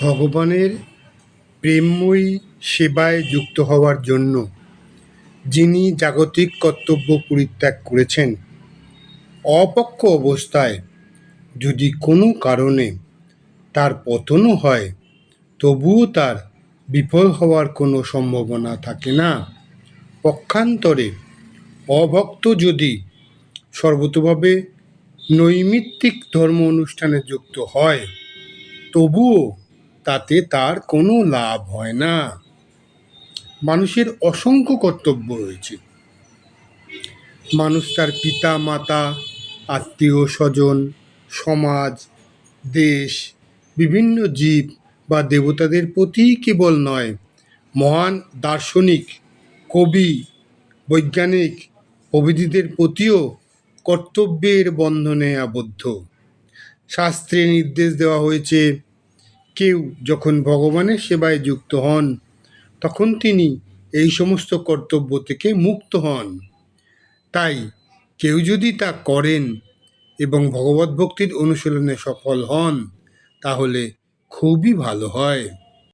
ভগবানের প্রেমময়ী সেবায় যুক্ত হওয়ার জন্য যিনি জাগতিক কর্তব্য পরিত্যাগ করেছেন অপক্ষ অবস্থায় যদি কোনো কারণে তার পতনও হয়, তবুও তার বিফল হওয়ার কোনো সম্ভাবনা থাকে না। পক্ষান্তরে অভক্ত যদি সর্বতোভাবে নৈমিত্তিক ধর্ম অনুষ্ঠানে যুক্ত হয়, তবুও তাতে তার কোনো লাভ হয় না। মানুষের অসংখ্য কর্তব্য রয়েছে। মানুষ তার পিতা মাতা আত্মীয় স্বজন, সমাজ, দেশ, বিভিন্ন জীব বা দেবতাদের প্রতি কেবল নয়, মহান দার্শনিক, কবি, বৈজ্ঞানিক প্রভৃতিদের প্রতিও কর্তব্যের বন্ধনে আবদ্ধ। শাস্ত্রে নির্দেশ দেওয়া হয়েছে কেউ যখন ভগবানের সেবায় যুক্ত হন, তখন তিনি এই সমস্ত কর্তব্য থেকে মুক্ত হন। তাই কেউ যদি তা করেন এবং ভগবত ভক্তির অনুশীলনে সফল হন, তাহলে খুবই ভালো হয়।